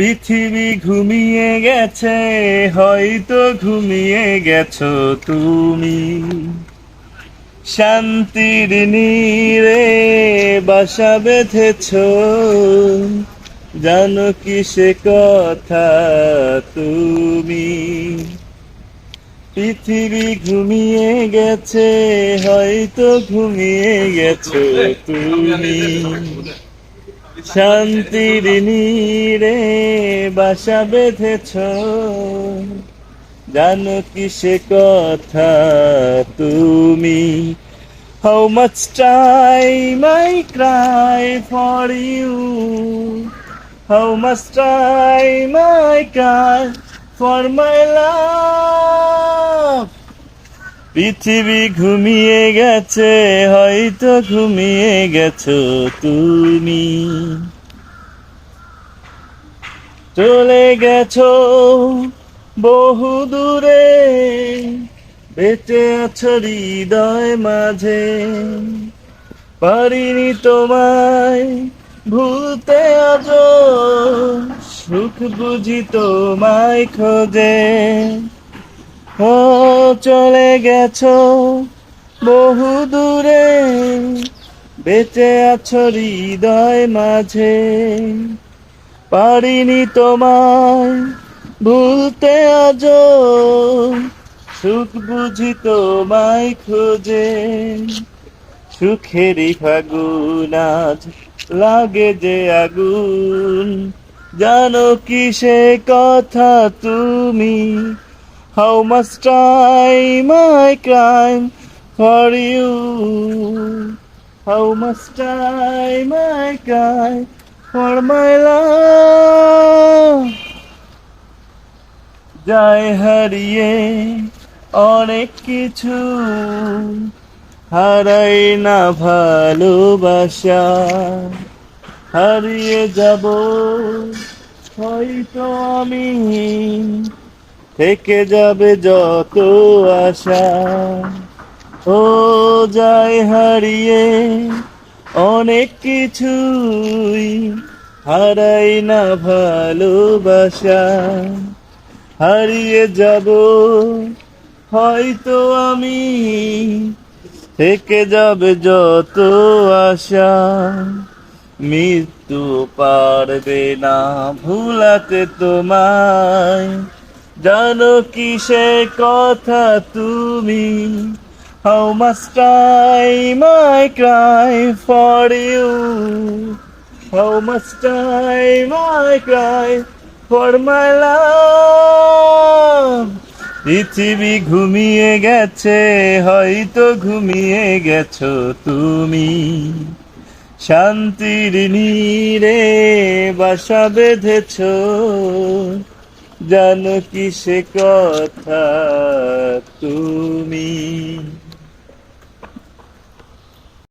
পৃথিবী ঘুমিয়ে গেছে হয়তো ঘুমিয়ে গেছো তুমি। শান্তির নীরে বাসা বেঁধেছ জানো কি সে কথা তুমি। পৃথিবী ঘুমিয়ে গেছে হয়তো ঘুমিয়ে গেছো তুমি। শান্তির নীরে বাসা বেঁধেছ। জানো কি সে কথা তুমি? How much time I cry for you how much time I cry for my love পৃথিবী ঘুমিয়ে গেছে, হয়তো ঘুমিয়ে গেছো তুমি। চলে গেছো বহু দূরে, বেঁচে আছো হৃদয় মাঝে। পারিনি তোমায়, ভুলতে আজ সুখ বুঝি তোমায় খোঁজে। ও, চলে গেছো বহু দূরে। বেঁচে আছো হৃদয় মাঝে। পারিনি তোমায় ভুলতে আজ সুখ বুঝি তোমায় খোঁজে। সুখেরই ফাগুন আজ লাগে যে আগুন। জানো কি সে কথা তুমি How much time I climb for you? How much time I climb for my love? যায় হারিয়ে অনেক কিছু হারাই না ভালোবাসা হারিয়ে যাব হয়তো আমি থেকে যাবে যত আশা। ও যায় হারিয়ে অনেক কিছুই হারাই না ভালোবাসা। হারিয়ে যাব হয়তো আমি থেকে যাবে যত আশা। মৃত্যু পারবে না ভুলাতে তোমায়। জানো কি সে কথা তুমি? How much time I cry for you how much time I cry for my love পৃথিবী ঘুমিয়ে গেছে, হয়তো ঘুমিয়ে গেছো তুমি। শান্তির নীরে বাসা বেঁধেছ। জানো কি সে কথা তুমি?